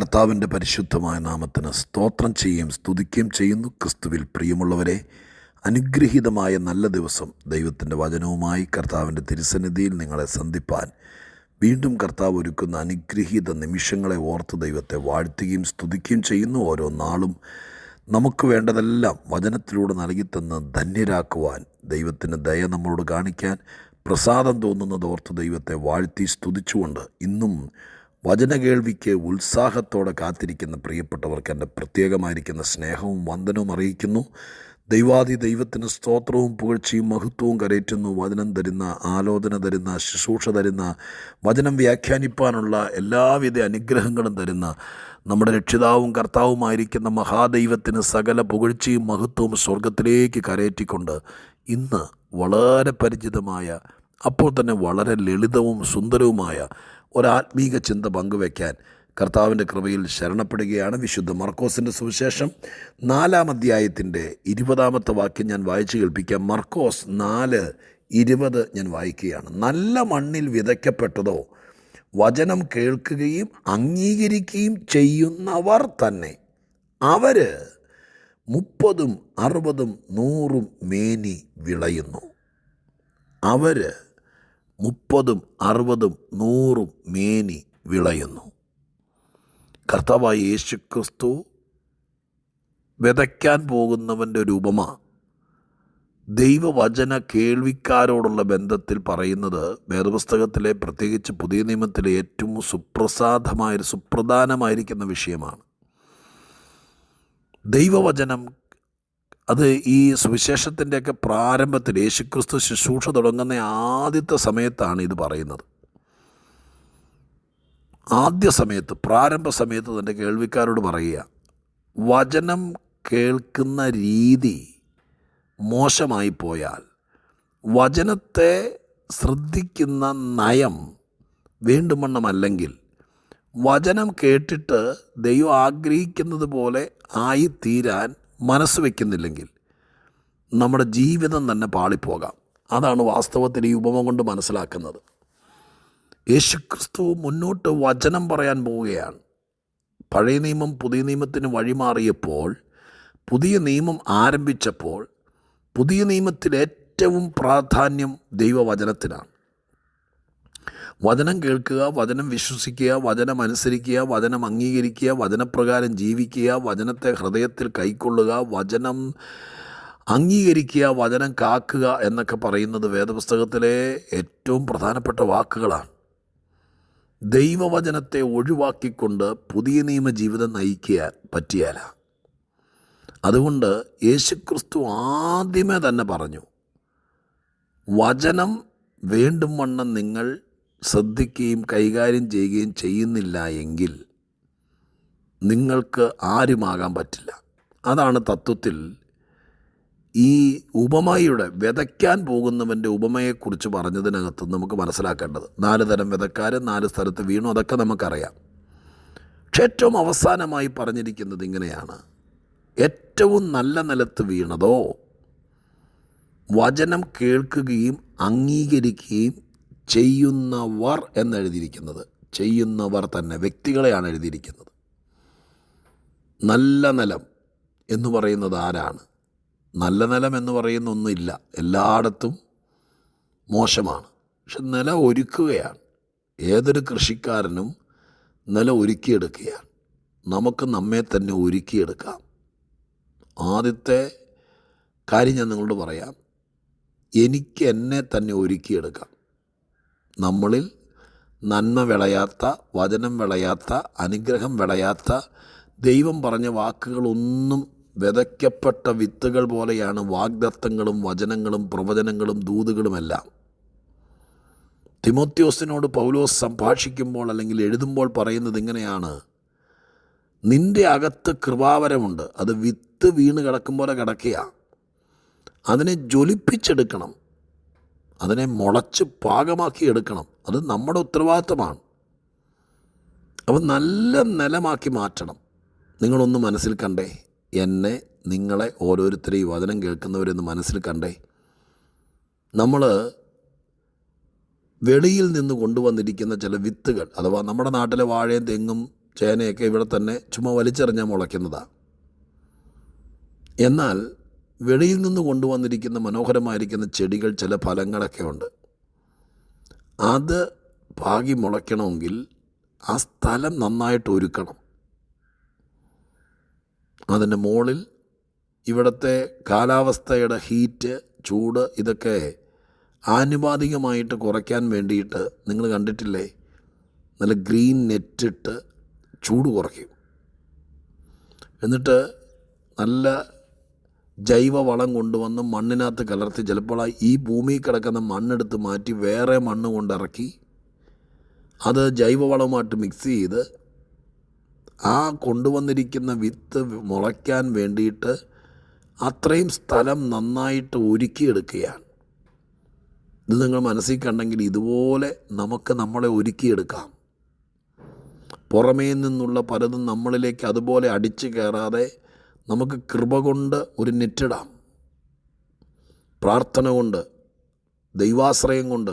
കർത്താവിന്റെ പരിശുദ്ധമായ നാമത്തിന് സ്തോത്രം ചെയ്യുകയും സ്തുതിക്കുകയും ചെയ്യുന്നു. ക്രിസ്തുവിൽ പ്രിയമുള്ളവരെ അനുഗ്രഹീതമായ നല്ല ദിവസം ദൈവത്തിന്റെ വചനവുമായി കർത്താവിന്റെ തിരുസന്നിധിയിൽ നിങ്ങളെ സന്ധിപ്പാൻ വീണ്ടും കർത്താവ് ഒരുക്കുന്ന അനുഗ്രഹീത നിമിഷങ്ങളെ ഓർത്ത് ദൈവത്തെ വാഴ്ത്തുകയും സ്തുതിക്കുകയും ചെയ്യുന്നു. ഓരോ നാളും നമുക്ക് വേണ്ടതെല്ലാം വചനത്തിലൂടെ നൽകിത്തന്ന് ധന്യരാക്കുവാൻ ദൈവത്തിന് ദയ നമ്മളോട് കാണിക്കാൻ പ്രസാദം തോന്നുന്നത് ഓർത്ത് ദൈവത്തെ വാഴ്ത്തി സ്തുതിച്ചുകൊണ്ട് ഇന്നും വചന കേൾവിക്ക് ഉത്സാഹത്തോടെ കാത്തിരിക്കുന്ന പ്രിയപ്പെട്ടവർക്ക് എന്റെ പ്രത്യേകമായിരിക്കുന്ന സ്നേഹവും വന്ദനവും അറിയിക്കുന്നു. ദൈവാദി ദൈവത്തിന് സ്തോത്രവും പുകഴ്ചയും മഹത്വവും കരയറ്റുന്നു. വചനം തരുന്ന ആലോചന തരുന്ന ശുശ്രൂഷ തരുന്ന വചനം വ്യാഖ്യാനിപ്പാനുള്ള എല്ലാവിധ അനുഗ്രഹങ്ങളും തരുന്ന നമ്മുടെ രക്ഷിതാവും കർത്താവുമായിരിക്കുന്ന മഹാദൈവത്തിന് സകല പുകഴ്ചയും മഹത്വവും സ്വർഗത്തിലേക്ക് കരയറ്റിക്കൊണ്ട് ഇന്ന് വളരെ പരിചിതമായ അപ്പോൾ തന്നെ വളരെ ലളിതവും സുന്ദരവുമായ ഒരാത്മീക ചിന്ത പങ്കുവയ്ക്കാൻ കർത്താവിന്റെ കൃപയിൽ ശരണപ്പെടുകയാണ് വിശുദ്ധ മർക്കോസിന്റെ സുവിശേഷം നാലാം അധ്യായത്തിന്റെ ഇരുപതാമത്തെ വാക്യം ഞാൻ വായിച്ചു കേൾപ്പിക്കാം. മർക്കോസ് നാല് ഇരുപത് ഞാൻ വായിക്കുകയാണ്. നല്ല മണ്ണിൽ വിതയ്ക്കപ്പെട്ടതോ വചനം കേൾക്കുകയും അംഗീകരിക്കുകയും ചെയ്യുന്നവർ തന്നെ. അവർ മുപ്പതും അറുപതും നൂറും മേനി വിളയുന്നു. അവർ മുപ്പതും അറുപതും നൂറും മേനി വിളയുന്നു. കർത്താവായ യേശു ക്രിസ്തു വിതയ്ക്കാൻ പോകുന്നവന്റെ ഒരു ഉപമ ദൈവവചന കേൾവിക്കാരോടുള്ള ബന്ധത്തിൽ പറയുന്നത് വേദപുസ്തകത്തിലെ പ്രത്യേകിച്ച് പുതിയ നിയമത്തിലെ ഏറ്റവും സുപ്രസാദമായ സുപ്രധാനമായിരിക്കുന്ന വിഷയമാണ്. ദൈവവചനം അത് ഈ സുവിശേഷത്തിന്റെയൊക്കെ പ്രാരംഭത്തിൽ യേശുക്രിസ്തു ശുശ്രൂഷ തുടങ്ങുന്ന ആദ്യത്തെ സമയത്താണ് ഇത് പറയുന്നത്. ആദ്യ സമയത്ത് പ്രാരംഭ സമയത്ത് തന്റെ കേൾവിക്കാരോട് പറയുക വചനം കേൾക്കുന്ന രീതി മോശമായി പോയാൽ വചനത്തെ ശ്രദ്ധിക്കുന്ന നയം വേണ്ടുമണ്ണമല്ലെങ്കിൽ വചനം കേട്ടിട്ട് ദൈവം ആഗ്രഹിക്കുന്നത് പോലെ ആയിത്തീരാൻ മനസ്സ് വയ്ക്കുന്നില്ലെങ്കിൽ നമ്മുടെ ജീവിതം തന്നെ പാളിപ്പോകാം. അതാണ് വാസ്തവത്തിൽ ഈ ഉപമ കൊണ്ട് മനസ്സിലാക്കുന്നത്. യേശുക്രിസ്തു മുന്നോട്ട് വചനം പറയാൻ പോവുകയാണ്. പഴയ നിയമം പുതിയ നിയമത്തിന് വഴിമാറിയപ്പോൾ പുതിയ നിയമം ആരംഭിച്ചപ്പോൾ പുതിയ നിയമത്തിൽ ഏറ്റവും പ്രാധാന്യം ദൈവവചനത്തിനാണ്. വചനം കേൾക്കുക വചനം വിശ്വസിക്കുക വചനം അനുസരിക്കുക വചനം അംഗീകരിക്കുക വചനപ്രകാരം ജീവിക്കുക വചനത്തെ ഹൃദയത്തിൽ കൈക്കൊള്ളുക വചനം അംഗീകരിക്കുക വചനം കാക്കുക എന്നൊക്കെ പറയുന്നത് വേദപുസ്തകത്തിലെ ഏറ്റവും പ്രധാനപ്പെട്ട വാക്കുകളാണ്. ദൈവവചനത്തെ ഒഴിവാക്കിക്കൊണ്ട് പുതിയ നിയമ ജീവിതം നയിക്കുക പറ്റിയാല. അതുകൊണ്ട് യേശുക്രിസ്തു ആദ്യമേ തന്നെ പറഞ്ഞു വചനം വേണ്ടും വണ്ണം നിങ്ങൾ ശ്രദ്ധിക്കുകയും കൈകാര്യം ചെയ്യുകയും ചെയ്യുന്നില്ല എങ്കിൽ നിങ്ങൾക്ക് ആരുമാകാൻ പറ്റില്ല. അതാണ് തത്വത്തിൽ ഈ ഉപമയുടെ വിതയ്ക്കാൻ പോകുന്നവന്റെ ഉപമയെക്കുറിച്ച് പറഞ്ഞതിനകത്ത് നമുക്ക് മനസ്സിലാക്കേണ്ടത്. നാല് തരം വിതക്കാർ നാല് സ്ഥലത്ത് വീണു അതൊക്കെ നമുക്കറിയാം. പക്ഷെ ഏറ്റവും അവസാനമായി പറഞ്ഞിരിക്കുന്നത് ഇങ്ങനെയാണ്. ഏറ്റവും നല്ല നിലത്ത് വീണതോ വചനം കേൾക്കുകയും അംഗീകരിക്കുകയും ചെയ്യുന്നവർ എന്നെഴുതിയിരിക്കുന്നത്. ചെയ്യുന്നവർ തന്നെ വ്യക്തികളെയാണ് എഴുതിയിരിക്കുന്നത്. നല്ല നിലം എന്ന് പറയുന്നത് ആരാണ്? നല്ല നിലം എന്ന് പറയുന്ന ഒന്നുമില്ല എല്ലായിടത്തും മോശമാണ്. പക്ഷെ നില ഒരുക്കുകയാണ്. ഏതൊരു കൃഷിക്കാരനും നില ഒരുക്കിയെടുക്കുകയാണ്. നമുക്ക് നമ്മെ തന്നെ ഒരുക്കിയെടുക്കാം. ആദ്യത്തെ കാര്യം ഞാൻ നിങ്ങളോട് പറയാം. എനിക്ക് എന്നെ തന്നെ ഒരുക്കിയെടുക്കാം. നമ്മളിൽ നന്മ വിളയാത്ത വചനം വിളയാത്ത അനുഗ്രഹം വിളയാത്ത ദൈവം പറഞ്ഞ വാക്കുകളൊന്നും വിതയ്ക്കപ്പെട്ട വിത്തുകൾ പോലെയാണ് വാഗ്ദത്തങ്ങളും വചനങ്ങളും പ്രവചനങ്ങളും ദൂതുകളുമെല്ലാം. തിമോത്യോസിനോട് പൗലോസ് സംഭാഷിക്കുമ്പോൾ അല്ലെങ്കിൽ എഴുതുമ്പോൾ പറയുന്നത് ഇങ്ങനെയാണ്. നിന്റെ അകത്ത് കൃപാവരമുണ്ട്. അത് വിത്ത് വീണ് കിടക്കും പോലെ കിടക്കുക അതിനെ ജ്വലിപ്പിച്ചെടുക്കണം. അതിനെ മുളച്ച് പാകമാക്കി എടുക്കണം. അത് നമ്മുടെ ഉത്തരവാദിത്തമാണ്. അപ്പം നല്ല നിലമാക്കി മാറ്റണം. നിങ്ങളൊന്ന് മനസ്സിൽ കണ്ടേ. എന്നെ നിങ്ങളെ ഓരോരുത്തരെയും വചനം കേൾക്കുന്നവരെന്ന് മനസ്സിൽ കണ്ടേ. നമ്മൾ വെളിയിൽ നിന്ന് കൊണ്ടുവന്നിരിക്കുന്ന ചില വിത്തുകൾ അഥവാ നമ്മുടെ നാട്ടിലെ വാഴയും തെങ്ങും ചേനയൊക്കെ ഇവിടെ തന്നെ ചുമ്മാ വലിച്ചെറിഞ്ഞാൽ മുളയ്ക്കുന്നതാണ് എന്നാൽ വെളിയിൽ നിന്ന് കൊണ്ടുവന്നിരിക്കുന്ന മനോഹരമായിരിക്കുന്ന ചെടികൾ ചില ഫലങ്ങളൊക്കെ ഉണ്ട്. അത് പാകി മുളയ്ക്കണമെങ്കിൽ ആ സ്ഥലം നന്നായിട്ട് ഒരുക്കണം. അതിന്റെ മുകളിൽ ഇവിടുത്തെ കാലാവസ്ഥയുടെ ഹീറ്റ് ചൂട് ഇതൊക്കെ ആനുപാതികമായിട്ട് കുറയ്ക്കാൻ വേണ്ടിയിട്ട് നിങ്ങൾ കണ്ടിട്ടില്ലേ? നല്ല ഗ്രീൻ നെറ്റിട്ട് ചൂട് കുറയ്ക്കും. എന്നിട്ട് നല്ല ജൈവവളം കൊണ്ടുവന്ന് മണ്ണിനകത്ത് കലർത്തി ചിലപ്പോൾ ഈ ഭൂമിയിൽ കിടക്കുന്ന മണ്ണെടുത്ത് മാറ്റി വേറെ മണ്ണ് കൊണ്ടിറക്കി അത് ജൈവവളമായിട്ട് മിക്സ് ചെയ്ത് ആ കൊണ്ടുവന്നിരിക്കുന്ന വിത്ത് മുളയ്ക്കാൻ വേണ്ടിയിട്ട് അത്രയും സ്ഥലം നന്നായിട്ട് ഒരുക്കിയെടുക്കുകയാണ്. ഇത് നിങ്ങൾ മനസ്സിൽ കണ്ടെങ്കിൽ ഇതുപോലെ നമുക്ക് നമ്മളെ ഒരുക്കിയെടുക്കാം. പുറമേ നിന്നുള്ള പലതും നമ്മളിലേക്ക് അതുപോലെ അടിച്ചു കയറാതെ നമുക്ക് കൃപ കൊണ്ട് ഒരു നെറ്റിടാം. പ്രാർത്ഥന കൊണ്ട് ദൈവാശ്രയം കൊണ്ട്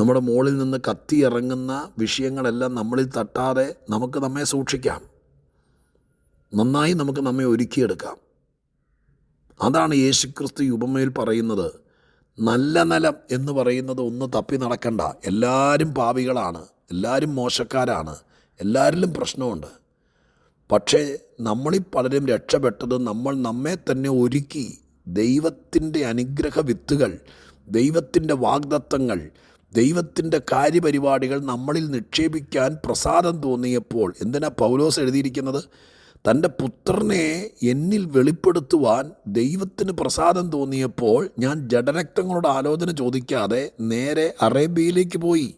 നമ്മുടെ മുകളിൽ നിന്ന് കത്തി ഇറങ്ങുന്ന വിഷയങ്ങളെല്ലാം നമ്മളിൽ തട്ടാതെ നമുക്ക് നമ്മെ സൂക്ഷിക്കാം. നന്നായി നമുക്ക് നമ്മെ ഒരുക്കിയെടുക്കാം. അതാണ് യേശുക്രിസ്തു ഉപമയിൽ പറയുന്നത്. നല്ല നിലം എന്ന് പറയുന്നത് ഒന്ന് തപ്പി നടക്കണ്ട. എല്ലാവരും പാപികളാണ് എല്ലാവരും മോശക്കാരാണ്. എല്ലാവരിലും പ്രശ്നമുണ്ട്. പക്ഷേ നമ്മളിൽ പലരും രക്ഷപ്പെട്ടത് നമ്മൾ നമ്മെ തന്നെ ഒരുക്കി. ദൈവത്തിന്റെ അനുഗ്രഹ വിത്തുകൾ ദൈവത്തിന്റെ വാഗ്ദത്തങ്ങൾ ദൈവത്തിന്റെ കാര്യപരിപാടികൾ നമ്മളിൽ നിക്ഷേപിക്കാൻ പ്രസാദം തോന്നിയപ്പോൾ എന്തിനാ പൗലോസ് എഴുതിയിരിക്കുന്നത്? തന്റെ പുത്രനെ എന്നിൽ വെളിപ്പെടുത്തുവാൻ ദൈവത്തിന് പ്രസാദം തോന്നിയപ്പോൾ ഞാൻ ജഡരക്തങ്ങളോട് ആലോചന ചോദിക്കാതെ നേരെ അറേബ്യയിലേക്ക് പോയി.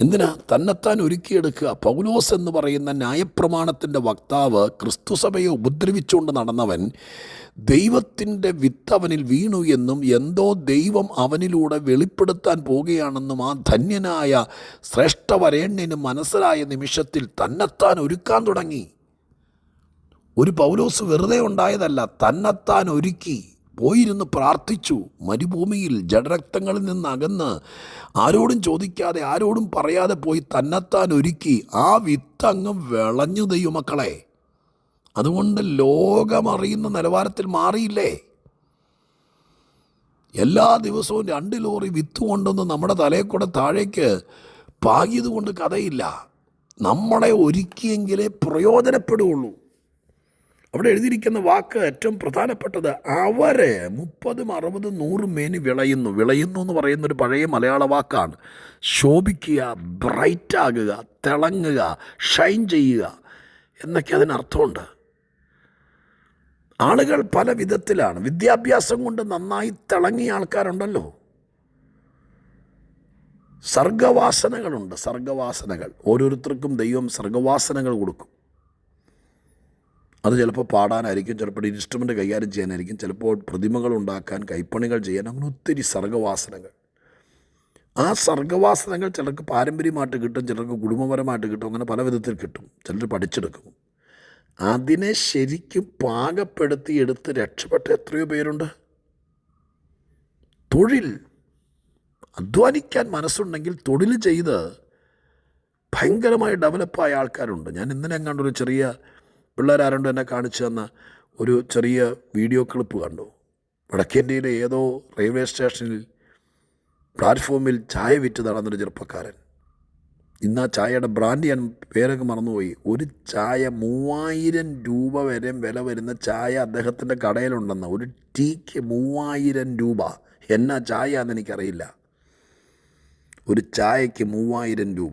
എന്തിനാ തന്നെത്താൻ ഒരുക്കിയെടുക്കുക? പൗലോസ് എന്ന് പറയുന്ന ന്യായപ്രമാണത്തിന്റെ വക്താവ് ക്രിസ്തുസഭയെ ഉപദ്രവിച്ചുകൊണ്ട് നടന്നവൻ ദൈവത്തിന്റെ വിത്ത് അവനിൽ വീണു എന്നും എന്തോ ദൈവം അവനിലൂടെ വെളിപ്പെടുത്താൻ പോകുകയാണെന്നും ആ ധന്യനായ ശ്രേഷ്ഠവരേണ്യന് മനസ്സിലായ നിമിഷത്തിൽ തന്നെത്താൻ ഒരുക്കാൻ തുടങ്ങി. ഒരു പൗലോസ് വെറുതെ ഉണ്ടായതല്ല തന്നെത്താൻ ഒരുക്കി. പോയിരുന്ന് പ്രാർത്ഥിച്ചു. മരുഭൂമിയിൽ ജഡരക്തങ്ങളിൽ നിന്ന് അകന്ന് ആരോടും ചോദിക്കാതെ ആരോടും പറയാതെ പോയി തന്നെത്താൻ ഒരുക്കി ആ വിത്ത് അങ്ങ് വിളഞ്ഞു ദൈവമക്കളെ അതുകൊണ്ട് ലോകമറിയുന്ന നിലവാരത്തിൽ മാറിയില്ലേ? എല്ലാ ദിവസവും രണ്ട് ലോറി വിത്ത് കൊണ്ടൊന്ന് നമ്മുടെ തലയിൽ കൂടെ താഴേക്ക് പാകിയത് കൊണ്ട് കഥയില്ല. നമ്മളെ ഒരുക്കിയെങ്കിലേ പ്രയോജനപ്പെടുകയുള്ളൂ. അവിടെ എഴുതിയിരിക്കുന്ന വാക്ക് ഏറ്റവും പ്രധാനപ്പെട്ടത് അവരെ മുപ്പതും അറുപതും നൂറും മേനി വിളയുന്നു. വിളയുന്നു എന്ന് പറയുന്ന ഒരു പഴയ മലയാള വാക്കാണ്. ശോഭിക്കുക ബ്രൈറ്റാകുക തിളങ്ങുക ഷൈൻ ചെയ്യുക എന്നൊക്കെ അതിനർത്ഥമുണ്ട്. ആളുകൾ പല വിധത്തിലാണ്. വിദ്യാഭ്യാസം കൊണ്ട് നന്നായി തിളങ്ങിയ ആൾക്കാരുണ്ടല്ലോ. സർഗവാസനകളുണ്ട് സർഗവാസനകൾ. ഓരോരുത്തർക്കും ദൈവം സർഗവാസനകൾ കൊടുക്കും. അത് ചിലപ്പോൾ പാടാനായിരിക്കും ചിലപ്പോൾ ഇൻസ്ട്രുമെന്റ് കൈകാര്യം ചെയ്യാനായിരിക്കും ചിലപ്പോൾ പ്രതിമകൾ ഉണ്ടാക്കാൻ കൈപ്പണികൾ ചെയ്യാൻ അങ്ങനെ ഒത്തിരി സർഗവാസനകൾ. ആ സർഗവാസനകൾ ചിലർക്ക് പാരമ്പര്യമായിട്ട് കിട്ടും ചിലർക്ക് കുടുംബപരമായിട്ട് കിട്ടും അങ്ങനെ പല വിധത്തിൽ കിട്ടും ചിലർ പഠിച്ചെടുക്കും. അതിനെ ശരിക്കും പാകപ്പെടുത്തി എടുത്ത് രക്ഷപ്പെട്ട എത്രയോ പേരുണ്ട്. തൊഴിൽ. അധ്വാനിക്കാൻ മനസ്സുണ്ടെങ്കിൽ തൊഴിൽ ചെയ്ത് ഭയങ്കരമായി ഡെവലപ്പായ ആൾക്കാരുണ്ട്. ഞാൻ ഇന്നലെ എങ്ങാണ്ടൊരു ചെറിയ പിള്ളേരാരുണ്ട് എന്നെ കാണിച്ചു തന്ന ഒരു ചെറിയ വീഡിയോ ക്ലിപ്പ് കണ്ടു. വടക്കേന്ത്യയിലെ ഏതോ റെയിൽവേ സ്റ്റേഷനിൽ പ്ലാറ്റ്ഫോമിൽ ചായ വിറ്റ് നടന്നൊരു ചെറുപ്പക്കാരൻ. ഇന്ന് ആ ചായയുടെ ബ്രാൻഡ് ഞാൻ പേരൊക്കെ മറന്നുപോയി. ഒരു ചായ മൂവായിരം രൂപ വരെ വില വരുന്ന ചായ അദ്ദേഹത്തിന്റെ കടയിലുണ്ടെന്ന്. ഒരു ടീക്ക് മൂവായിരം രൂപ. എന്നാ ചായ എന്ന് എനിക്കറിയില്ല. ഒരു ചായയ്ക്ക് മൂവായിരം രൂപ.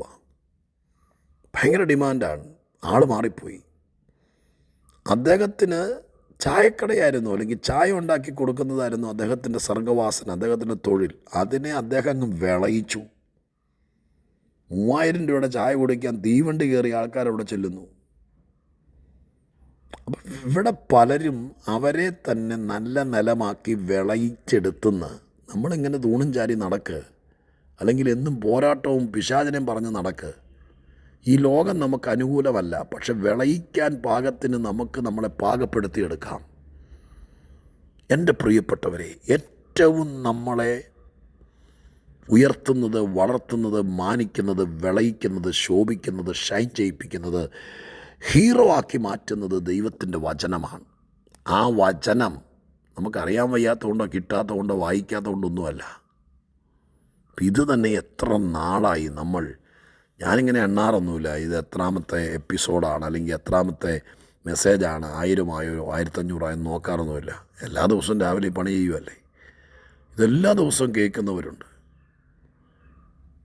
ഭയങ്കര ഡിമാൻഡാണ്. ആൾ മാറിപ്പോയി. അദ്ദേഹത്തിന് ചായക്കടയായിരുന്നു അല്ലെങ്കിൽ ചായ ഉണ്ടാക്കി കൊടുക്കുന്നതായിരുന്നു അദ്ദേഹത്തിന്റെ സർഗവാസന അദ്ദേഹത്തിന്റെ തൊഴിൽ. അതിനെ അദ്ദേഹം അങ്ങ് വിളയിച്ചു. മൂവായിരം രൂപയുടെ ചായ കുടിക്കാൻ തീവണ്ടി കയറി ആൾക്കാരവിടെ ചെല്ലുന്നു. അപ്പം ഇവിടെ പലരും അവരെ തന്നെ നല്ല നിലമാക്കി വിളയിച്ചെടുത്തുന്ന. നമ്മളിങ്ങനെ തൂണും ചാരി നടക്ക്. അല്ലെങ്കിൽ എന്നും പോരാട്ടവും പിശാചനയും പറഞ്ഞ് നടക്ക്. ഈ ലോകം നമുക്ക് അനുകൂലമല്ല പക്ഷെ വിളയിക്കാൻ പാകത്തിന് നമുക്ക് നമ്മളെ പാകപ്പെടുത്തിയെടുക്കാം. എന്റെ പ്രിയപ്പെട്ടവരെ ഏറ്റവും നമ്മളെ ഉയർത്തുന്നത് വളർത്തുന്നത് മാനിക്കുന്നത് വിളയിക്കുന്നത് ശോഭിക്കുന്നത് ഷൈൻ ചെയ്യിപ്പിക്കുന്നത് ഹീറോ ആക്കി മാറ്റുന്നത് ദൈവത്തിന്റെ വചനമാണ്. ആ വചനം നമുക്കറിയാൻ വയ്യാത്തതുകൊണ്ടോ കിട്ടാത്തതുകൊണ്ടോ വായിക്കാത്തതുകൊണ്ടൊന്നുമല്ല. ഇത് തന്നെ എത്ര നാളായി നമ്മൾ ഞാനിങ്ങനെ എണ്ണാറൊന്നുമില്ല. ഇത് എത്രാമത്തെ എപ്പിസോഡാണ് അല്ലെങ്കിൽ എത്രാമത്തെ മെസ്സേജാണ് ആയിരമായോ ആയിരത്തഞ്ഞൂറായോ നോക്കാറൊന്നുമില്ല. എല്ലാ ദിവസവും രാവിലെ പണി ചെയ്യുമല്ലേ ഇതെല്ലാ ദിവസവും കേൾക്കുന്നവരുണ്ട്.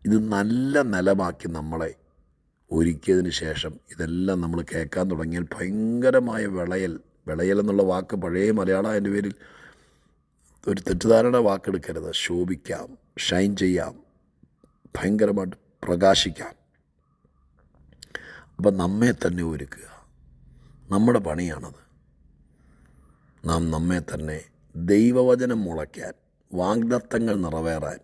ഇത് നല്ല നിലമാക്കി നമ്മളെ ഒരുക്കിയതിന് ശേഷം ഇതെല്ലാം നമ്മൾ കേൾക്കാൻ തുടങ്ങിയാൽ ഭയങ്കരമായ വിളയൽ വിളയൽ എന്നുള്ള വാക്ക് പഴയ മലയാളം അതിന്റെ പേരിൽ ഒരു തെറ്റിദ്ധാരണ വാക്കെടുക്കരുത്. ശോഭിക്കാം ഷൈൻ ചെയ്യാം ഭയങ്കരമായിട്ട് പ്രകാശിക്കാം. അപ്പം നമ്മെ തന്നെ ഒരുക്കുക. നമ്മുടെ പണിയാണത്. നാം നമ്മെ തന്നെ ദൈവവചനം മുളയ്ക്കാൻ വാഗ്ദത്തങ്ങൾ നിറവേറാൻ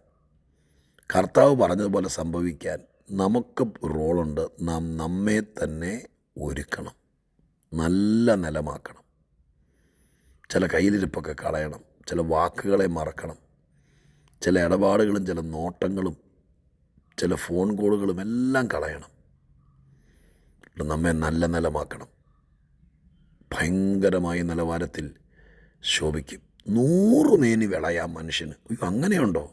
കർത്താവ് പറഞ്ഞതുപോലെ സംഭവിക്കാൻ നമുക്ക് റോളുണ്ട്. നാം നമ്മെ തന്നെ ഒരുക്കണം. നല്ല നിലമാക്കണം. ചില കയ്യിലിരിപ്പൊക്കെ കളയണം. ചില വാക്കുകളെ മറക്കണം. ചില ഇടപാടുകളും ചില നോട്ടങ്ങളും ചില ഫോൺ കോളുകളും എല്ലാം കളയണം. നമ്മെ നല്ല നിലമാക്കണം. ഭയങ്കരമായ നിലവാരത്തിൽ ശോഭിക്കും നൂറുമേനി വിളയാം മനുഷ്യന്. അയ്യോ അങ്ങനെയുണ്ടോ?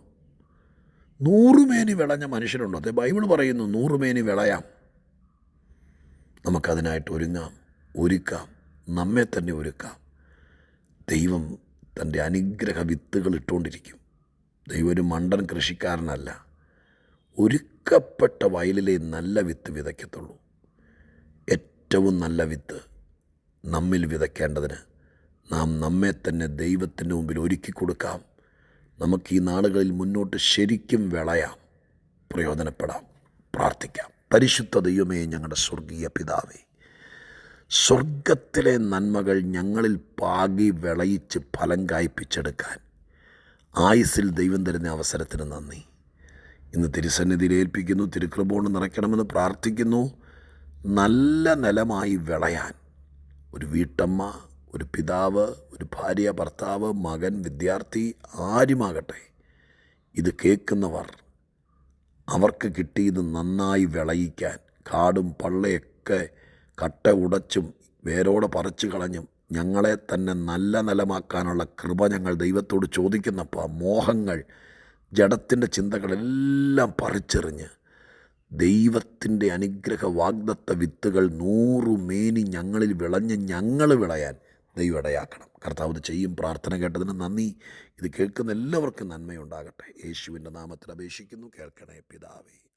നൂറുമേനി വിളഞ്ഞ മനുഷ്യരുണ്ടോ അതെ ബൈബിൾ പറയുന്നു നൂറുമേനി വിളയാം. നമുക്കതിനായിട്ട് ഒരുങ്ങാം ഒരുക്കാം നമ്മെ തന്നെ ഒരുക്കാം. ദൈവം തന്റെ അനുഗ്രഹ വിത്തുകൾ ഇട്ടുകൊണ്ടിരിക്കും. ദൈവം ഒരു മണ്ടൻ കൃഷിക്കാരനല്ല. ഒരുക്കപ്പെട്ട വയലിലെ നല്ല വിത്ത് വിതയ്ക്കത്തുള്ളൂ. ഏറ്റവും നല്ല വിത്ത് നമ്മിൽ വിതയ്ക്കേണ്ടതിന് നാം നമ്മെ തന്നെ ദൈവത്തിന്റെ മുമ്പിൽ ഒരുക്കി കൊടുക്കാം. നമുക്ക് ഈ നാളുകളിൽ മുന്നോട്ട് ശരിക്കും വിളയാം. പ്രയോജനപ്പെടാം. പ്രാർത്ഥിക്കാം. പരിശുദ്ധ ദൈവമേ ഞങ്ങളുടെ സ്വർഗീയ പിതാവേ സ്വർഗത്തിലെ നന്മകൾ ഞങ്ങളിൽ പാകി വിളയിച്ച് ഫലം കായ്പിച്ചെടുക്കാൻ ആയുസിൽ ദൈവം തരുന്ന അവസരത്തിന് നന്ദി. ഇന്ന് തിരുസന്നിധിയിൽ ഏൽപ്പിക്കുന്നു തിരുക്കൃപോണ് നിറയ്ക്കണമെന്ന് പ്രാർത്ഥിക്കുന്നു. നല്ല നിലമായി വിളയാൻ. ഒരു വീട്ടമ്മ ഒരു പിതാവ് ഒരു ഭാര്യ ഭർത്താവ് മകൻ വിദ്യാർത്ഥി ആരുമാകട്ടെ ഇത് കേൾക്കുന്നവർ അവർക്ക് കിട്ടിയത് നന്നായി വിളയിക്കാൻ കാടും പള്ളയൊക്കെ കട്ട ഉടച്ചും വേരോടെ പറിച്ചു കളഞ്ഞും ഞങ്ങളെ തന്നെ നല്ല നിലമാക്കാനുള്ള കൃപ ഞങ്ങൾ ദൈവത്തോട് ചോദിക്കുന്നപ്പോൾ മോഹങ്ങൾ ജഡത്തിന്റെ ചിന്തകളെല്ലാം പറിച്ചെറിഞ്ഞ് ദൈവത്തിന്റെ അനുഗ്രഹ വാഗ്ദത്ത വിത്തുകൾ നൂറു മേനി ഞങ്ങളിൽ വിളഞ്ഞ് ഞങ്ങൾ വിളയാൻ ദൈവം ഇടയാക്കണം. കർത്താവ് ഇത് ചെയ്യും. പ്രാർത്ഥന കേട്ടതിന് നന്ദി. ഇത് കേൾക്കുന്ന എല്ലാവർക്കും നന്മയുണ്ടാകട്ടെ. യേശുവിന്റെ നാമത്തിൽ അപേക്ഷിക്കുന്നു. കേൾക്കണേ പിതാവേ.